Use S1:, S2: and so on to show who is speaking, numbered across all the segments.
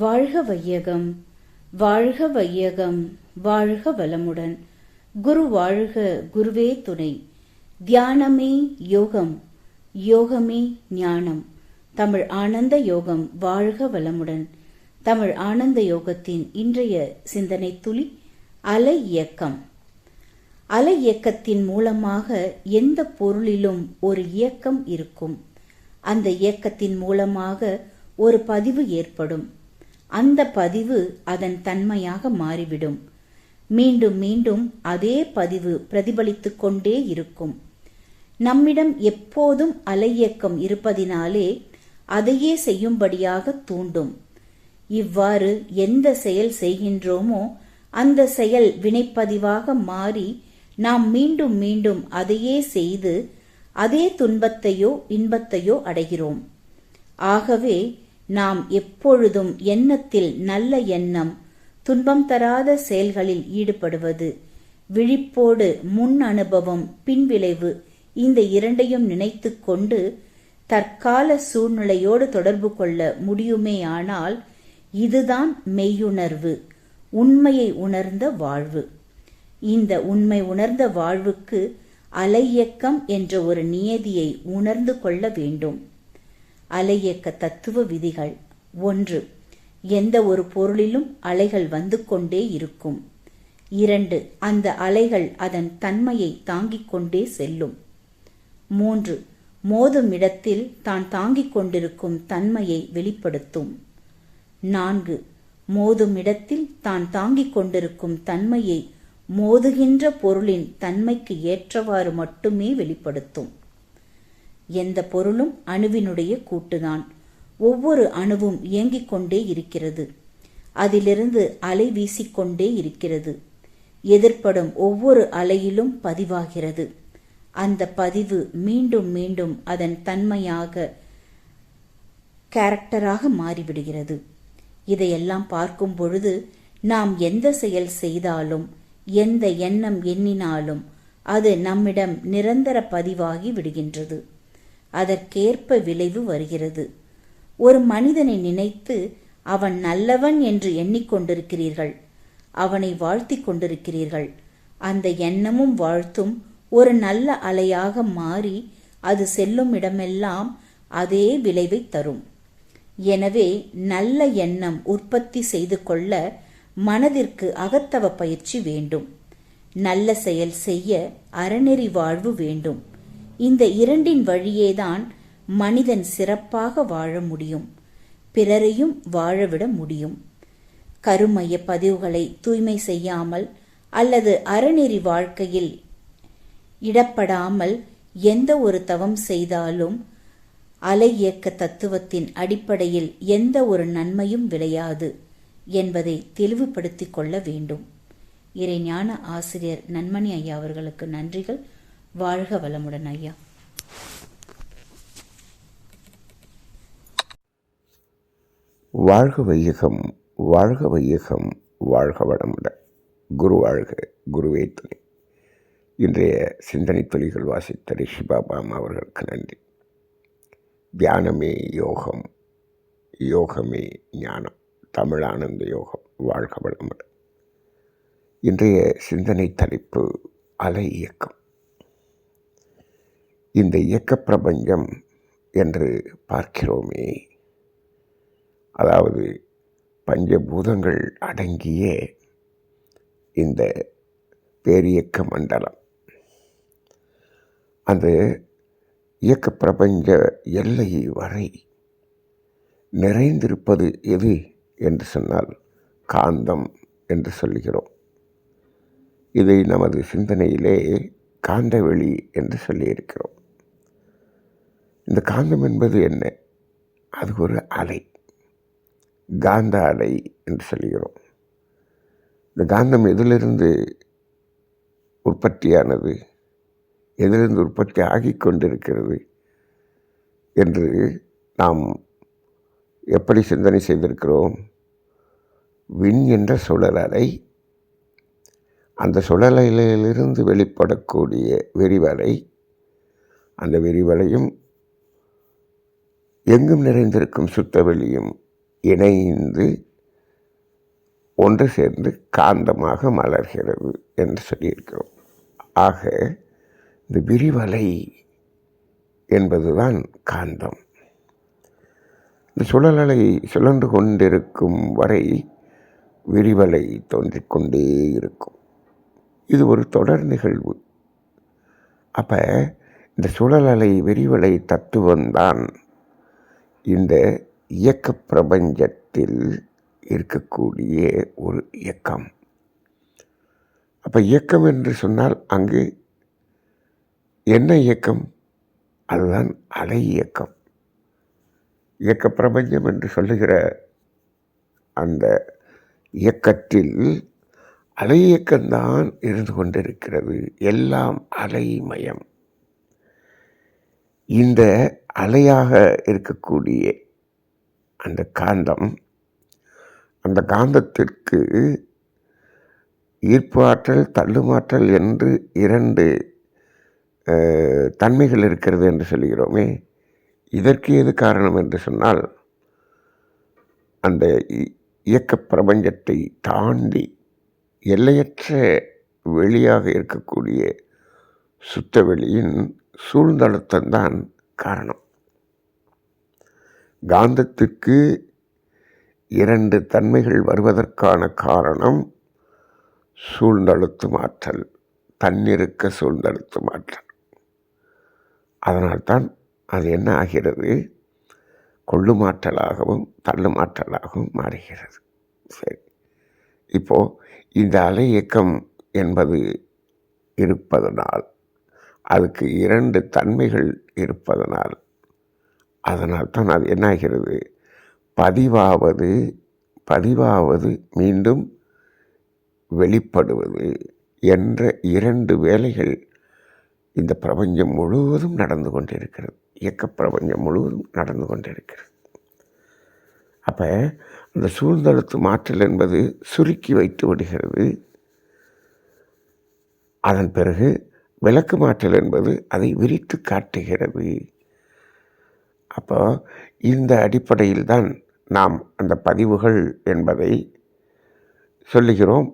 S1: வாழ்க வையகம் வாழ்க வையகம் வாழ்க வளமுடன். குரு வாழ்க குருவே துணை. தியானமே யோகம் யோகமே ஞானம். தமிழ் ஆனந்த யோகம் வாழ்க வளமுடன். தமிழ் ஆனந்த யோகத்தின் இன்றைய சிந்தனை துளி அலை இயக்கம். அலை இயக்கத்தின் மூலமாக எந்த பொருளிலும் ஒரு இயக்கம் இருக்கும். அந்த இயக்கத்தின் மூலமாக ஒரு பதிவு ஏற்படும். அந்த பதிவு அதன் தன்மையாக மாறிவிடும். மீண்டும் மீண்டும் அதே பதிவு பிரதிபலித்துக் கொண்டே இருக்கும். நம்மிடம் எப்போதும் அலையக்கம் இருப்பதினாலே அதையே செய்யும்படியாக தூண்டும். இவ்வாறு எந்த செயல் செய்கின்றோமோ அந்த செயல் வினைப்பதிவாக மாறி நாம் மீண்டும் மீண்டும் அதையே செய்து அதே துன்பத்தையோ இன்பத்தையோ அடைகிறோம். ஆகவே நாம் எப்பொழுதும் எண்ணத்தில் நல்ல எண்ணம் துன்பம் தராத செயல்களில் ஈடுபடுவது விழிப்போடு முன் அனுபவம் பின்விளைவு இந்த இரண்டையும் நினைத்து கொண்டு தற்கால சூழ்நிலையோடு தொடர்பு கொள்ள முடியுமேயானால் இதுதான் மெய்யுணர்வு உண்மையை உணர்ந்த வாழ்வு. இந்த உண்மை உணர்ந்த வாழ்வுக்கு அலையக்கம் என்ற ஒரு நியதியை உணர்ந்து கொள்ள வேண்டும். அலையக்க தத்துவ விதிகள். ஒன்று எந்த ஒரு பொருளிலும் அலைகள் வந்து கொண்டே இருக்கும். இரண்டு அந்த அலைகள் அதன் தன்மையை தாங்கிக் கொண்டே செல்லும். மூன்று மோதும் இடத்தில் தான் தாங்கிக் கொண்டிருக்கும் தன்மையை வெளிப்படுத்தும். நான்கு மோதும் இடத்தில் தான் தாங்கிக் கொண்டிருக்கும் தன்மையை மோதுகின்ற பொருளின் தன்மைக்கு ஏற்றவாறு மட்டுமே வெளிப்படுத்தும். எந்த பொருளும் அணுவினுடைய கூட்டுதான். ஒவ்வொரு அணுவும் இயங்கிக் கொண்டே இருக்கிறது. அதிலிருந்து அலை வீசிக்கொண்டே இருக்கிறது. எதிர்ப்படும் ஒவ்வொரு அலையிலும் பதிவாகிறது. அந்த பதிவு மீண்டும் மீண்டும் அதன் தன்மையாக கேரக்டராக மாறிவிடுகிறது. இதையெல்லாம் பார்க்கும் பொழுது நாம் எந்த செயல் செய்தாலும் எந்த எண்ணம் எண்ணினாலும் அது நம்மிடம் நிரந்தர பதிவாகி விடுகின்றது. அதற்கேற்ப விளைவு வருகிறது. ஒரு மனிதனை நினைத்து அவன் நல்லவன் என்று எண்ணிக்கொண்டிருக்கிறீர்கள் அவனை வாழ்த்திக் கொண்டிருக்கிறீர்கள். அந்த எண்ணமும் வாழ்த்தும் ஒரு நல்ல அலையாக மாறி அது செல்லும் இடமெல்லாம் அதே விளைவை தரும். எனவே நல்ல எண்ணம் உற்பத்தி செய்து கொள்ள மனதிற்கு அகத்தவ பயிற்சி வேண்டும். நல்ல செயல் செய்ய அறநெறி வாழ்வு வேண்டும். இந்த இரண்டின் வழியேதான் மனிதன் சிறப்பாக வாழ முடியும் பிறரையும் வாழவிட முடியும். கருமைய பதிவுகளை தூய்மை செய்யாமல் அல்லது அறநெறி வாழ்க்கையில் இடப்படாமல் எந்த ஒரு தவம் செய்தாலும் அலை இயக்க தத்துவத்தின் அடிப்படையில் எந்த ஒரு நன்மையும் விளையாது என்பதை தெளிவுபடுத்திக் கொள்ள வேண்டும். இறைஞான ஆசிரியர் நன்மணி ஐயா அவர்களுக்கு நன்றிகள். வாழ்க வளமுடன் ஐயா.
S2: வாழ்க வையகம் வாழ்க வையகம் வாழ்க வளமுடன். குரு வாழ்க குருவே துணை. இன்றைய சிந்தனை துளிகள் வாசித்த ரிஷி பாபாம் அவர்களுக்கு நன்றி. தியானமே யோகம் யோகமே ஞானம் தமிழானந்த யோகம் வாழ்க வளமுடன். இன்றைய சிந்தனை தலைப்பு அலை இயக்கம். இந்த இயக்க பிரபஞ்சம் என்று பார்க்கிறோமே. அதாவது பஞ்சபூதங்கள் அடங்கிய இந்த பேரியக்க மண்டலம். அந்த இயக்க பிரபஞ்ச எல்லை வரை நிறைந்திருப்பது எது என்று சொன்னால் காந்தம் என்று சொல்லுகிறோம். இதை நமது சிந்தனையிலே காந்தவெளி என்று சொல்லியிருக்கிறோம். இந்த காந்தம் என்பது என்ன? அது ஒரு அலை. காந்த அலை என்று சொல்கிறோம். இந்த காந்தம் எதிலிருந்து உற்பத்தியானது? எதிலிருந்து உற்பத்தி ஆகிக் கொண்டிருக்கிறது? என்று நாம் எப்படி சிந்தனை செய்திருக்கிறோம்? விண் என்ற சுழல் அலை. அந்த சுழலையிலிருந்து வெளிப்படக்கூடிய விரிவலை அந்த விரிவலையும் எங்கும் நிறைந்திருக்கும் சுத்தவெளியும் இணைந்து ஒன்று சேர்ந்து காந்தமாக மலர்கிறது என்று சொல்லியிருக்கிறோம். ஆக இந்த விரிவலை என்பதுதான் காந்தம். இந்த சுழலலை சுழன்று கொண்டிருக்கும் வரை விரிவலை தோன்றிக் கொண்டே இருக்கும். இது ஒரு தொடர் நிகழ்வு. அப்போ இந்த சுழலலை விரிவலை தத்துவம்தான் இந்த இயக்க பிரபஞ்சத்தில் இருக்கக்கூடிய ஒரு இயக்கம். அப்போ இயக்கம் என்று சொன்னால் அங்கு என்ன இயக்கம்? அதுதான் அலை இயக்கம். இயக்க பிரபஞ்சம் என்று சொல்லுகிற அந்த இயக்கத்தில் அலை இயக்கம்தான் இருந்து கொண்டிருக்கிறது. எல்லாம் அலைமயம். இந்த அலையாக இருக்கக்கூடிய அந்த காந்தம் அந்த காந்தத்திற்கு ஈர்ப்பு ஆற்றல் தள்ளுமாற்றல் என்று இரண்டு தன்மைகள் இருக்கிறது என்று சொல்கிறோமே. இதற்கு எது காரணம் என்று சொன்னால் அந்த இ- இயக்க பிரபஞ்சத்தை தாண்டி எல்லையற்ற வெளியாக இருக்கக்கூடிய சுத்தவெளியின் சூழ்ந்தழுத்தம்தான் காரணம். காந்தத்திற்கு இரண்டு தன்மைகள் வருவதற்கான காரணம் சூழ்ந்தழுத்தும் ஆற்றல் தன்னிருக்க சூழ்ந்தழுத்தும் ஆற்றல் அதனால்தான் அது என்ன ஆகிறது? கொள்ளுமாற்றலாகவும் தள்ளுமாற்றலாகவும் மாறுகிறது. சரி. இப்போது இந்த அலை இயக்கம் என்பது இருப்பதனால் அதுக்கு இரண்டு தன்மைகள் இருப்பதனால் அதனால் தான் அது என்னாகிறது? பதிவாவது பதிவாவது மீண்டும் வெளிப்படுவது என்ற இரண்டு வேலைகள் இந்த பிரபஞ்சம் முழுவதும் நடந்து கொண்டிருக்கிறது. இயக்க பிரபஞ்சம் முழுவதும் நடந்து கொண்டிருக்கிறது. அப்போ அந்த சூழ்ந்தழுத்து மாற்றல் என்பது சுருக்கி வைத்து விடுகிறது. அதன் பிறகு விளக்கு மாற்றல் என்பது அதை விரித்து காட்டுகிறது. அப்போ இந்த அடிப்படையில் தான் நாம் அந்த பதிவுகள் என்பதை சொல்லுகிறோம்.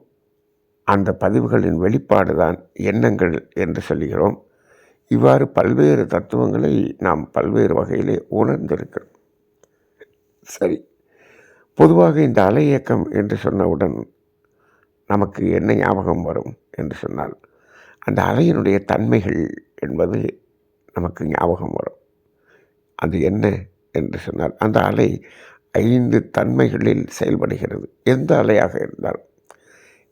S2: அந்த பதிவுகளின் வெளிப்பாடு தான் எண்ணங்கள் என்று சொல்லுகிறோம். இவ்வாறு பல்வேறு தத்துவங்களை நாம் பல்வேறு வகையிலே உணர்ந்திருக்கிறோம். சரி. பொதுவாக இந்த அலை இயக்கம் என்று சொன்னவுடன் நமக்கு என்ன ஞாபகம் வரும் என்று சொன்னால் அந்த அலையினுடைய தன்மைகள் என்பது நமக்கு ஞாபகம் வரும். அது என்ன என்று சொன்னால் அந்த அலை ஐந்து தன்மைகளில் செயல்படுகிறது. எந்த அலையாக இருந்தாலும்.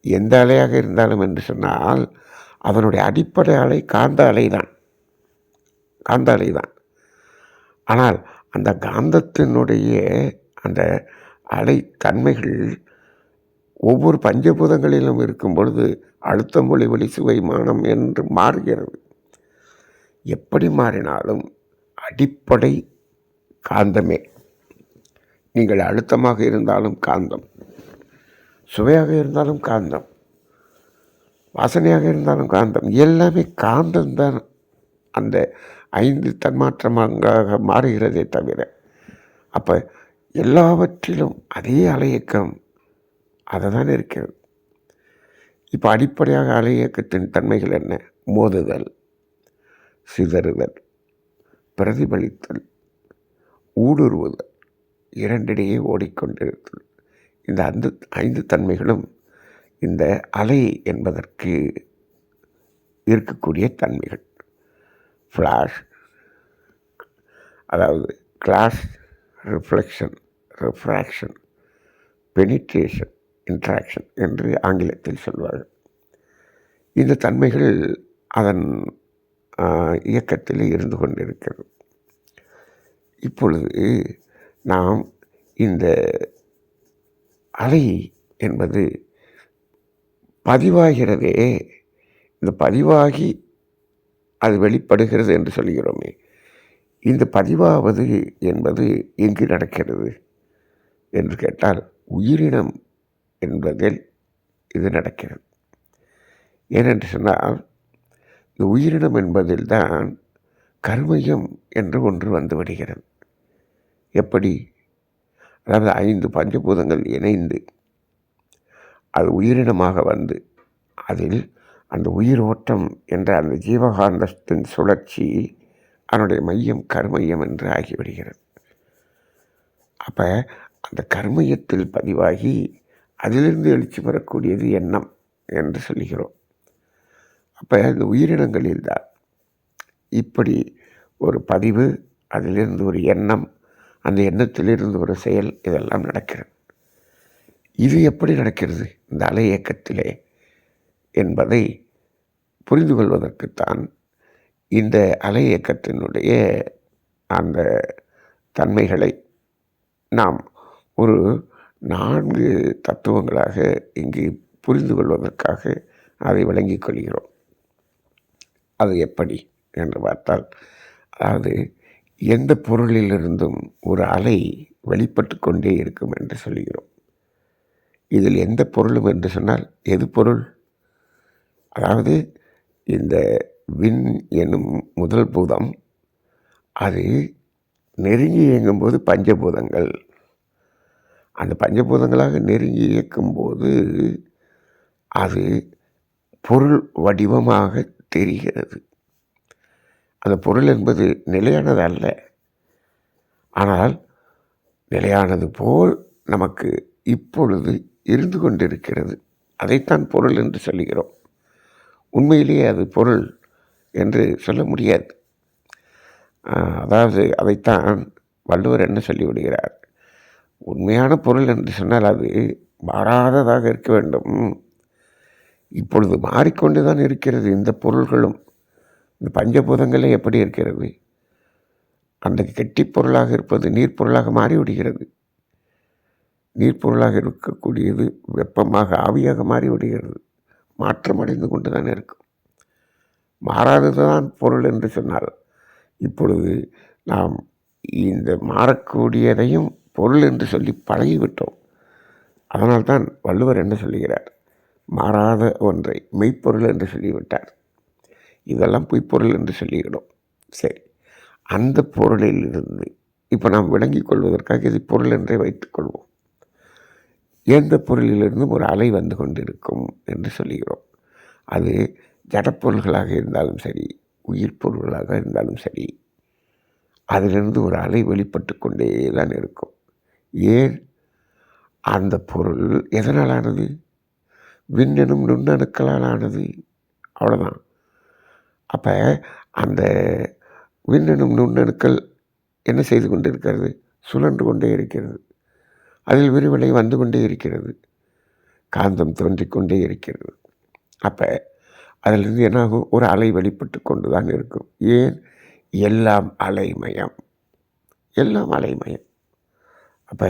S2: எந்த அலையாக இருந்தாலும் என்று சொன்னால் அதனுடைய அடிப்படை அலை காந்த அலை தான் காந்த அலை தான் ஆனால் அந்த காந்தத்தினுடைய அந்த அலை தன்மைகள் ஒவ்வொரு பஞ்சபூதங்களிலும் இருக்கும் பொழுது அழுத்தம் ஒளி ஒளி சுவை மானம் என்று மாறுகிறது. எப்படி மாறினாலும் அடிப்படை காந்தமே. நீங்கள் அழுத்தமாக இருந்தாலும் காந்தம். சுவையாக இருந்தாலும் காந்தம். வாசனையாக இருந்தாலும் காந்தம். எல்லாமே காந்தம்தான் அந்த ஐந்து தன்மாற்றமாக மாறுகிறதே தவிர அப்போ எல்லாவற்றிலும் அதே அலையக்கம் அதை தான் இருக்கிறது. இப்போ அடிப்படையாக அலையக்கத்தின் தன்மைகள் என்ன? மோதுதல் சிதறுதல் பிரதிபலித்தல் ஊடுருவுதல் இரண்டிடையே ஓடிக்கொண்டிருத்தல். இந்த அந்த ஐந்து தன்மைகளும் இந்த அலை என்பதற்கு இருக்கக்கூடிய தன்மைகள். ஃப்ளாஷ் அதாவது clash reflection refraction penetration interaction என்று ஆங்கிலத்தில் சொல்வார்கள். இந்த தன்மைகள் அதன் இயக்கத்தில் இருந்து கொண்டிருக்கிறது. இப்பொழுது நாம் இந்த அலை என்பது பதிவாகிறதே இந்த பதிவாகி அது வெளிப்படுகிறது என்று சொல்கிறோமே இந்த பதிவாவது என்பது எங்கு நடக்கிறது என்று கேட்டால் உயிரினம் என்பதில் இது நடக்கிறது. ஏனென்று சொன்னால் இந்த உயிரினம் என்பதில்தான் கர்மயம் என்று ஒன்று வந்துவிடுகிறது எப்படி? அதாவது ஐந்து பஞ்சபூதங்கள் இணைந்து அது உயிரினமாக வந்து அதில் அந்த உயிர் ஓட்டம் என்ற அந்த ஜீவகாந்தத்தின் சுழற்சி அதனுடைய மையம் கருமையம் என்று ஆகிவிடுகிறது. அப்போ அந்த கர்மயத்தில் பதிவாகி அதிலிருந்து எழுச்சி பெறக்கூடியது எண்ணம் என்று சொல்லுகிறோம். அப்போ இந்த உயிரினங்களில் தான் இப்படி ஒரு பதிவு அதிலிருந்து ஒரு எண்ணம் அந்த எண்ணத்திலிருந்து ஒரு செயல் இதெல்லாம் நடக்கிறது. இது எப்படி நடக்கிறது? இந்த அலை இயக்கத்திலே என்பதை புரிந்து கொள்வதற்குத்தான் இந்த அலை இயக்கத்தினுடைய அந்த தன்மைகளை நாம் ஒரு நான்கு தத்துவங்களாக இங்கு புரிந்து கொள்வதற்காக அதை விளங்கிக் கொள்கிறோம். அது எப்படி என்று பார்த்தால் அதாவது எந்த பொருளிலிருந்தும் ஒரு அலை வெளிப்பட்டு கொண்டே இருக்கும் என்று சொல்கிறோம். இதில் எந்த பொருளும் என்று சொன்னால் எது பொருள்? அதாவது இந்த விண் என்னும் முதல் பூதம் அது நெருங்கி இயங்கும்போது பஞ்சபூதங்கள் அந்த பஞ்சபூதங்களாக நெருங்கி இயக்கும்போது அது பொருள் வடிவமாக தெரிகிறது. அந்த பொருள் என்பது நிலையானது அல்ல. ஆனால் நிலையானது போல் நமக்கு இப்பொழுது இருந்து கொண்டிருக்கிறது. அதைத்தான் பொருள் என்று சொல்லுகிறோம். உண்மையிலேயே அது பொருள் என்று சொல்ல முடியாது. அதாவது அதைத்தான் வள்ளுவர் என்ன சொல்லிவிடுகிறார்? உண்மையான பொருள் என்று சொன்னால் அது மாறாததாக இருக்க வேண்டும். இப்பொழுது மாறிக்கொண்டு தான் இருக்கிறது இந்த பொருள்களும். இந்த பஞ்சபூதங்களே எப்படி இருக்கிறது? அந்த கெட்டிப் பொருளாக இருப்பது நீர் பொருளாக மாறிவிடுகிறது. நீர் பொருளாக இருக்கக்கூடியது வெப்பமாக ஆவியாக மாறிவிடுகிறது. மாற்றமடைந்து கொண்டு தான் இருக்கும். மாறாததுதான் பொருள் என்று சொன்னால் இப்பொழுது நாம் இந்த மாறக்கூடியதையும் பொருள் என்று சொல்லி பழகிவிட்டோம். அதனால்தான் வள்ளுவர் என்ன சொல்லுகிறார்? மாறாத ஒன்றை மெய்ப்பொருள் என்று சொல்லிவிட்டார். இதெல்லாம் பொய்ப்பொருள் என்று சொல்லிவிடும். சரி அந்த பொருளில் இருந்து இப்போ நாம் விளங்கிக் கொள்வதற்காக இது பொருள் என்றே வைத்துக்கொள்வோம் எந்த பொருளிலிருந்தும் ஒரு அலை வந்து கொண்டிருக்கும் என்று சொல்லுகிறோம். அது ஜடப்பொருள்களாக இருந்தாலும் சரி உயிர் பொருள்களாக இருந்தாலும் சரி அதிலிருந்து ஒரு அலை வெளிப்பட்டு கொண்டே தான் இருக்கும். ஏன்? அந்த பொருள் எதனால் ஆனது விண்ணெனும் நுண்ணணுக்களால் ஆனது அவ்வளோதான் அப்போ அந்த விண்ணெனும் நுண்ணணுக்கள் என்ன செய்து கொண்டு இருக்கிறது சுழன்று கொண்டே இருக்கிறது. அதில் விரிவலை வந்து கொண்டே இருக்கிறது. காந்தம் தோன்றி கொண்டே இருக்கிறது. அப்போ அதிலிருந்து என்னாகும்? ஒரு அலை வெளிப்பட்டு கொண்டு தான் இருக்கும். ஏன்? எல்லாம் அலைமயம். எல்லாம் அலைமயம். அப்போ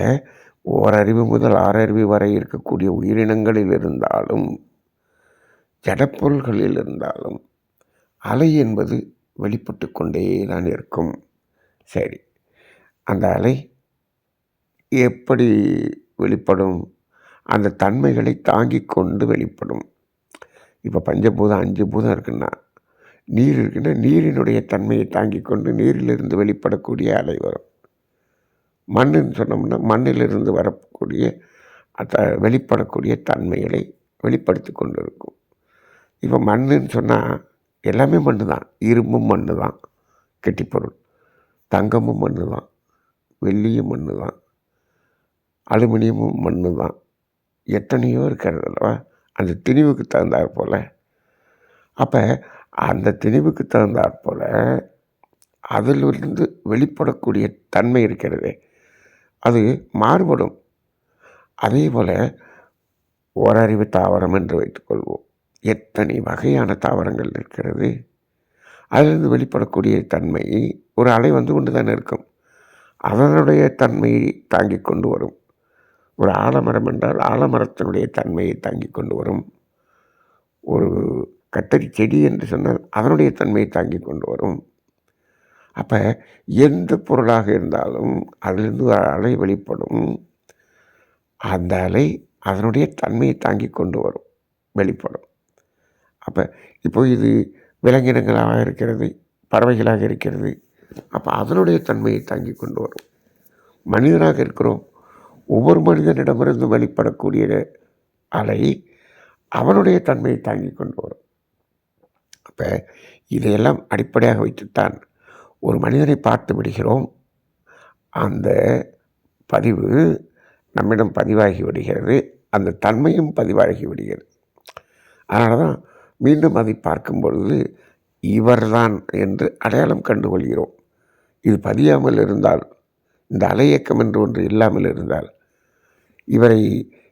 S2: ஓரறிவு முதல் ஆறறிவு வரை இருக்கக்கூடிய உயிரினங்களில் இருந்தாலும் ஜடப்பொருள்களில் இருந்தாலும் அலை என்பது வெளிப்பட்டு கொண்டே தான் இருக்கும். சரி அந்த அலை எப்படி வெளிப்படும்? அந்த தன்மைகளை தாங்கிக் கொண்டு வெளிப்படும். இப்போ பஞ்சபூதம் அஞ்சு பூதம் இருக்குன்னா நீர் இருக்குன்னா நீரினுடைய தன்மையை தாங்கி கொண்டு நீரிலிருந்து வெளிப்படக்கூடிய அலை வரும். மண்ணுன்னு சொன்னோம்னா மண்ணிலிருந்து வரக்கூடிய அந்த வெளிப்படக்கூடிய தன்மைகளை வெளிப்படுத்தி கொண்டு இருக்கும் இப்போ மண்ணுன்னு சொன்னால் எல்லாமே மண்ணு தான் இரும்பும் மண்ணு தான் கெட்டிப்பொருள் தங்கமும் மண்ணு தான் வெள்ளியும் மண்ணு தான் அலுமினியமும் மண்ணு தான் எத்தனையோ இருக்கிறது அல்லவா? அந்த திணிவுக்கு தகுந்தாற் போல். அப்போ அந்த திணிவுக்கு தகுந்தாற் போல் அதிலிருந்து வெளிப்படக்கூடிய தன்மை இருக்கிறதே. அது மாறுபடும். அதே போல் ஓரறிவு தாவரம் என்று வைத்துக்கொள்வோம் எத்தனை வகையான தாவரங்கள் இருக்கிறது? அதிலிருந்து வெளிப்படக்கூடிய தன்மை ஒரு அலை வந்து கொண்டு தானே இருக்கும். அதனுடைய தன்மையை தாங்கிக் கொண்டு வரும். ஒரு ஆலமரம் என்றால் ஆலமரத்தினுடைய தன்மையை தாங்கிக் கொண்டு வரும். ஒரு கத்தரி செடி என்று சொன்னால் அதனுடைய தன்மையை தாங்கி கொண்டு வரும். அப்போ எந்த பொருளாக இருந்தாலும் அதிலிருந்து ஒரு அலை வெளிப்படும். அந்த அலை அதனுடைய தன்மையை தாங்கி கொண்டு வரும் வெளிப்படும். அப்போ இப்போ இது விலங்கினங்களாக இருக்கிறது பறவைகளாக இருக்கிறது அப்போ அதனுடைய தன்மையை தாங்கி கொண்டு வரும். மனிதனாக இருக்கிறோம் ஒவ்வொரு மனிதனிடமிருந்து வெளிப்படக்கூடிய அலை அவனுடைய தன்மையை தாங்கி கொண்டு வரும். அப்போ இதையெல்லாம் அடிப்படையாக வைத்துத்தான் ஒரு மனிதனை பார்த்து விடுகிறோம். அந்த பதிவு நம்மிடம் பதிவாகி விடுகிறது. அந்த தன்மையும் பதிவாகி விடுகிறது. அதனால தான் மீண்டும் அதை பார்க்கும் பொழுது இவர்தான் என்று அடையாளம் கண்டுகொள்கிறோம். இது பதியாமல் இருந்தால் இந்த அலையக்கம் என்று ஒன்று இல்லாமல் இருந்தால் இவரை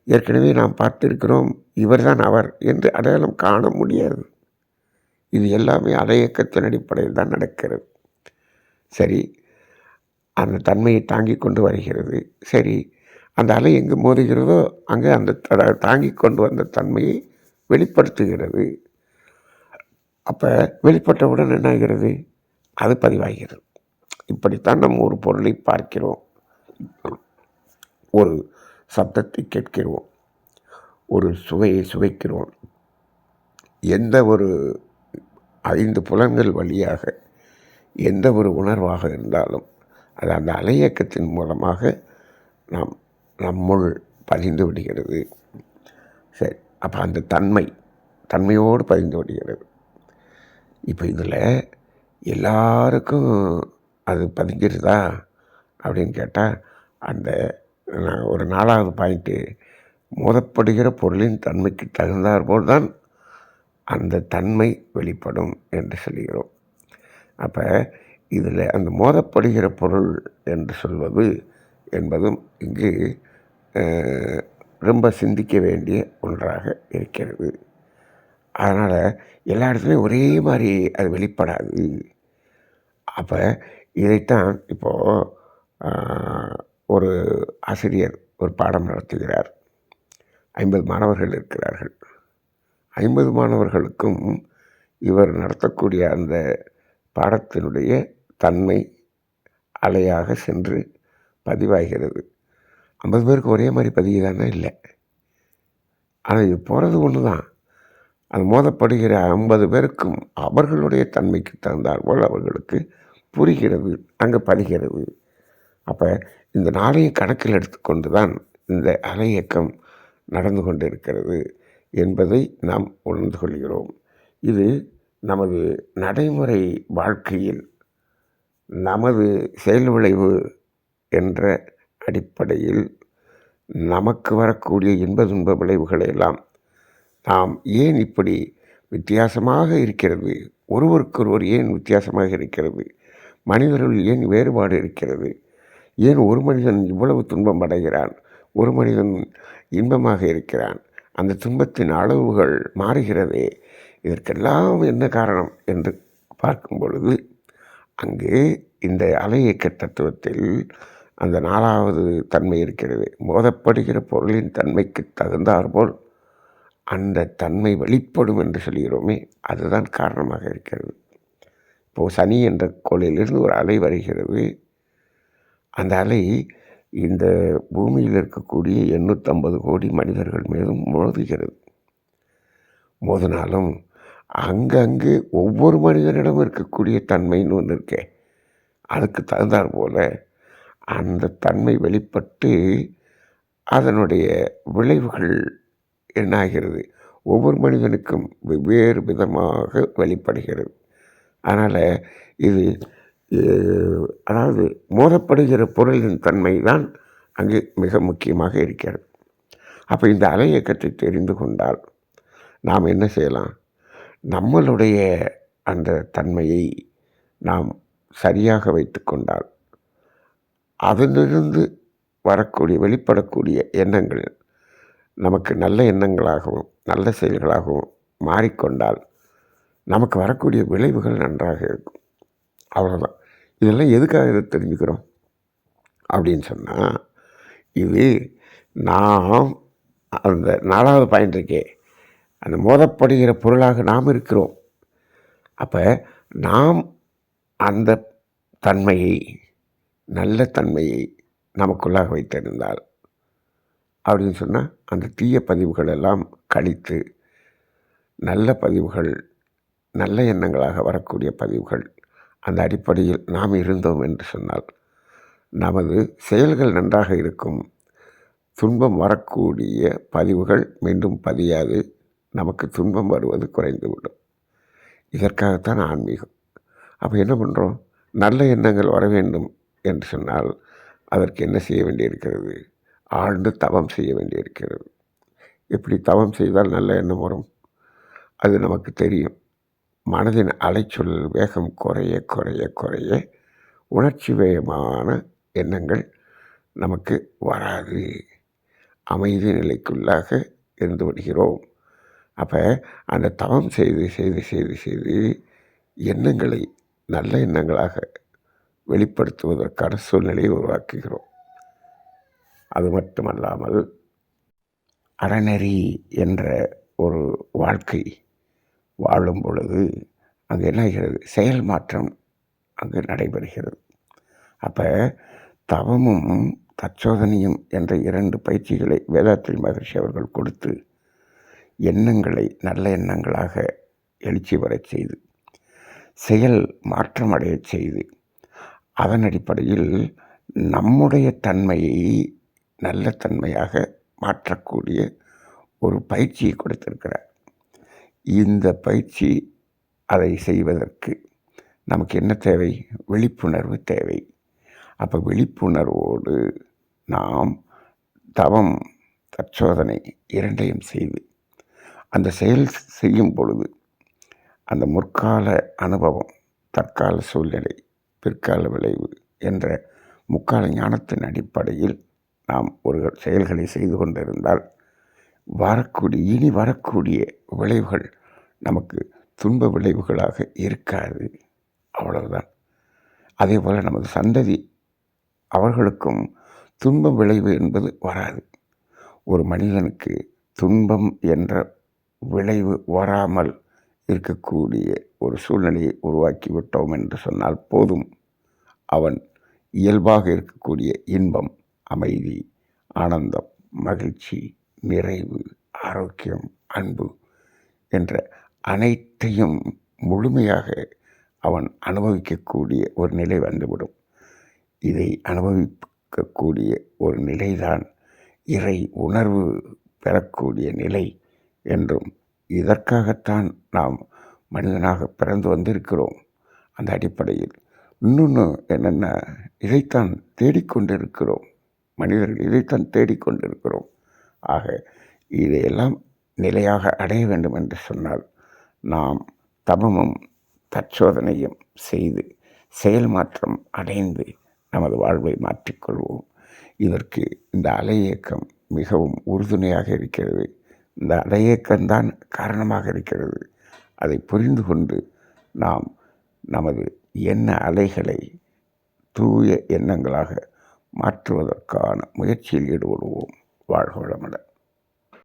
S2: ஏற்கனவே நாம் பார்த்திருக்கிறோம். இவர்தான் அவர் என்று அடையாளம் காண முடியாது. இது எல்லாமே அலையக்கத்தின் அடிப்படையில் தான் நடக்கிறது. சரி அந்த தன்மையை தாங்கி கொண்டு வருகிறது. சரி அந்த அலை எங்கு மோதுகிறதோ அங்கே அந்த தாங்கி கொண்டு வந்த தன்மையை வெளிப்படுத்துகிறது. அப்போ வெளிப்பட்டவுடன் என்ன ஆகிறது? அது பதிவாகிறது. இப்படித்தான் நம்ம ஒரு பொருளை பார்க்கிறோம். ஒரு சப்தத்தை கேட்கிறோம். ஒரு சுவையை சுவைக்கிறோம். எந்த ஒரு ஐந்து புலன்கள் வழியாக எந்த ஒரு உணர்வாக இருந்தாலும் அது அந்த அலையக்கத்தின் மூலமாக நாம் நம்முள் பதிந்து விடுகிறது. சரி அப்போ அந்த தன்மை தன்மையோடு பதிந்து விடுகிறது. இப்போ இதில் எல்லாருக்கும் அது பதிஞ்சிருதா அப்படின்னு கேட்டால் அந்த நான் ஒரு நாலாவது பாயிண்ட்டு மோதப்படுகிற பொருளின் தன்மைக்கு தகுந்தாற்போல் தான் அந்த தன்மை வெளிப்படும் என்று சொல்கிறோம். அப்போ இதில் அந்த மோதப்படுகிற பொருள் என்று சொல்வது என்பதும் இங்கு ரொம்ப சிந்திக்க வேண்டிய ஒன்றாக இருக்கிறது. அதனால் எல்லா இடத்துலையும் ஒரே மாதிரி அது வெளிப்படாது. அப்போ இதைத்தான் இப்போது ஒரு ஆசிரியர் ஒரு பாடம் நடத்துகிறார். ஐம்பது மாணவர்கள் இருக்கிறார்கள். ஐம்பது மாணவர்களுக்கும் இவர் நடத்தக்கூடிய அந்த பாடத்தினுடைய தன்மை அலையாக சென்று பதிவாகிறது. ஐம்பது பேருக்கு ஒரே மாதிரி பதியுதானே இல்லை. ஆனால் இது போகிறது ஒன்று தான். அது மோதப்படுகிற ஐம்பது பேருக்கும் அவர்களுடைய தன்மைக்கு தகுந்தாற் போல் அவர்களுக்கு புரிகிறது அங்கே பதிகிறது. அப்போ இந்த நாளையும் கணக்கில் எடுத்துக்கொண்டு தான் இந்த அலை இயக்கம் நடந்து கொண்டிருக்கிறது என்பதை நாம் உணர்ந்து கொள்கிறோம். இது நமது நடைமுறை வாழ்க்கையில் நமது செயல் விளைவு என்ற அடிப்படையில் நமக்கு வரக்கூடிய இன்ப துன்ப விளைவுகளை எல்லாம் நாம் ஏன் இப்படி வித்தியாசமாக இருக்கிறது? ஒருவருக்கொருவர் ஏன் வித்தியாசமாக இருக்கிறது? மனிதர்கள் ஏன் வேறுபாடு இருக்கிறது? ஏன் ஒரு மனிதன் இவ்வளவு துன்பம் அடைகிறான்? ஒரு மனிதன் இன்பமாக இருக்கிறான்? அந்த துன்பத்தின் அளவுகள் மாறுகிறதே இதற்கெல்லாம் என்ன காரணம் என்று பார்க்கும் பொழுது அங்கே இந்த அலையியக்க தத்துவத்தில் அந்த நாலாவது தன்மை இருக்கிறது. மோதப்படுகிற பொருளின் தன்மைக்கு தகுந்தாற்போல் அந்த தன்மை வெளிப்படும் என்று சொல்கிறோமே அதுதான் காரணமாக இருக்கிறது. இப்போது சனி என்ற கோளிலிருந்து ஒரு அலை வருகிறது. அந்த அலை இந்த பூமியில் இருக்கக்கூடிய எண்ணூற்றம்பது கோடி மனிதர்கள் மீதும் மோதுகிறது. மோதினாலும் அங்கங்கு ஒவ்வொரு மனிதனிடம் இருக்கக்கூடிய தன்மைன்னு ஒன்று இருக்கே. அதுக்கு தகுந்தாற் போல அந்த தன்மை வெளிப்பட்டு அதனுடைய விளைவுகள் என்னாகிறது? ஒவ்வொரு மனிதனுக்கும் வெவ்வேறு விதமாக வெளிப்படுகிறது. அதனால் இது அதாவது மோதப்படுகிற பொருளின் தன்மை தான் அங்கு மிக முக்கியமாக இருக்கிறது. அப்போ இந்த அலை இயக்கத்தை தெரிந்து கொண்டால் நாம் என்ன செய்யலாம்? நம்மளுடைய அந்த தன்மையை நாம் சரியாக வைத்து கொண்டால் அதிலிருந்து வரக்கூடிய வெளிப்படக்கூடிய எண்ணங்கள் நமக்கு நல்ல எண்ணங்களாகவும் நல்ல செயல்களாகவும் மாறிக்கொண்டால் நமக்கு வரக்கூடிய விளைவுகள் நன்றாக இருக்கும். அவ்வளோதான் இதெல்லாம் எதுக்காக இதை தெரிஞ்சுக்கிறோம்? அப்படின்னு சொன்னால் இது நாம் அந்த நாலாவது பாயிண்ட் இருக்கே அந்த மோதப்படுகிற பொருளாக நாம் இருக்கிறோம். அப்போ நாம் அந்த தன்மையை நல்ல தன்மையை நமக்குள்ளாக வைத்திருந்தால் அப்படின்னு சொன்னால் அந்த தீய பதிவுகள் எல்லாம் கழித்து நல்ல பதிவுகள் நல்ல எண்ணங்களாக வரக்கூடிய பதிவுகள் அந்த அடிப்படையில் நாம் இருந்தோம் என்று சொன்னால் நமது செயல்கள் நன்றாக இருக்கும் துன்பம் வரக்கூடிய பதிவுகள் மீண்டும் பதியாது. நமக்கு துன்பம் வருவது குறைந்துவிடும் இதற்காகத்தான் ஆன்மீகம். அப்போ என்ன பண்ணுறோம் நல்ல எண்ணங்கள் வர வேண்டும் என்று சொன்னால் அதற்கு என்ன செய்ய வேண்டியிருக்கிறது? ஆழ்ந்து தவம் செய்ய வேண்டியிருக்கிறது. எப்படி தவம் செய்தால் நல்ல எண்ணம் வரும். அது நமக்கு தெரியும். மனதின் அலைச்சொல் வேகம் குறைய குறைய குறைய உணர்ச்சி வேகமான எண்ணங்கள் நமக்கு வராது. அமைதி நிலைக்குள்ளாக இருந்து விடுகிறோம். அப்போ அந்த தவம் செய்து செய்து செய்து செய்து எண்ணங்களை நல்ல எண்ணங்களாக வெளிப்படுத்துவதற்கான சூழ்நிலையை உருவாக்குகிறோம். அது மட்டுமல்லாமல் அறநெறி என்ற ஒரு வாழ்க்கை வாழும் பொழுது அங்கே என்ன ஆகிறது? செயல் மாற்றம் அங்கு நடைபெறுகிறது. அப்போ தவமும் தச்சோதனையும் என்ற இரண்டு பயிற்சிகளை வேதாத்திரி மகர்ஷி அவர்கள் கொடுத்து எண்ணங்களை நல்ல எண்ணங்களாக எழுச்சி வரச் செய்து செயல் மாற்றமடையச் செய்து அதன் அடிப்படையில் நம்முடைய தன்மையை நல்ல தன்மையாக மாற்றக்கூடிய ஒரு பயிற்சியை கொடுத்திருக்கிறார். இந்த பயிற்சி அதை செய்வதற்கு நமக்கு என்ன தேவை? விழிப்புணர்வு தேவை. அப்போ விழிப்புணர்வோடு நாம் தவம் தற்சோதனை இரண்டையும் செய்து அந்த செயல் செய்யும் பொழுது அந்த முற்கால அனுபவம் தற்கால சூழ்நிலை பிற்கால விளைவு என்ற முக்கால ஞானத்தின் அடிப்படையில் நாம் ஒரு செயல்களை செய்து கொண்டிருந்தால் வரக்கூடிய இனி வரக்கூடிய விளைவுகள் நமக்கு துன்ப விளைவுகளாக இருக்காது. அவ்வளவுதான். அதே போல் நமது சந்ததி அவர்களுக்கும் துன்ப விளைவு என்பது வராது. ஒரு மனிதனுக்கு துன்பம் என்ற விளைவு வராமல் இருக்கக்கூடிய ஒரு சூழ்நிலையை உருவாக்கி விட்டோம் என்று சொன்னால் போதும். அவன் இயல்பாக இருக்கக்கூடிய இன்பம் அமைதி ஆனந்தம் மகிழ்ச்சி நிறைவு ஆரோக்கியம் அன்பு என்ற அனைத்தையும் முழுமையாக அவன் அனுபவிக்கக்கூடிய ஒரு நிலை வந்துவிடும். இதை அனுபவிக்கக்கூடிய ஒரு நிலைதான் இறை உணர்வு பெறக்கூடிய நிலை. என்றும் இதற்காகத்தான் நாம் மனிதனாக பிறந்து வந்திருக்கிறோம். அந்த அடிப்படையில் இன்னொன்று என்னென்ன இதைத்தான் தேடிக்கொண்டிருக்கிறோம். மனிதர்கள் இதைத்தான் தேடிக்கொண்டிருக்கிறோம். ஆக இதையெல்லாம் நிலையாக அடைய வேண்டும் என்று சொன்னால் நாம் தபமும் தற்சோதனையும் செய்து செயல் மாற்றம் அடைந்து நமது வாழ்வை மாற்றிக்கொள்வோம். இதற்கு இந்த அலை இயக்கம் மிகவும் உறுதுணையாக இருக்கிறது. இந்த அலை காரணமாக இருக்கிறது. அதை புரிந்து கொண்டு நாம் நமது எண்ண அலைகளை தூய எண்ணங்களாக மாற்றுவதற்கான முயற்சியில் ஈடுபடுவோம். வாழ்க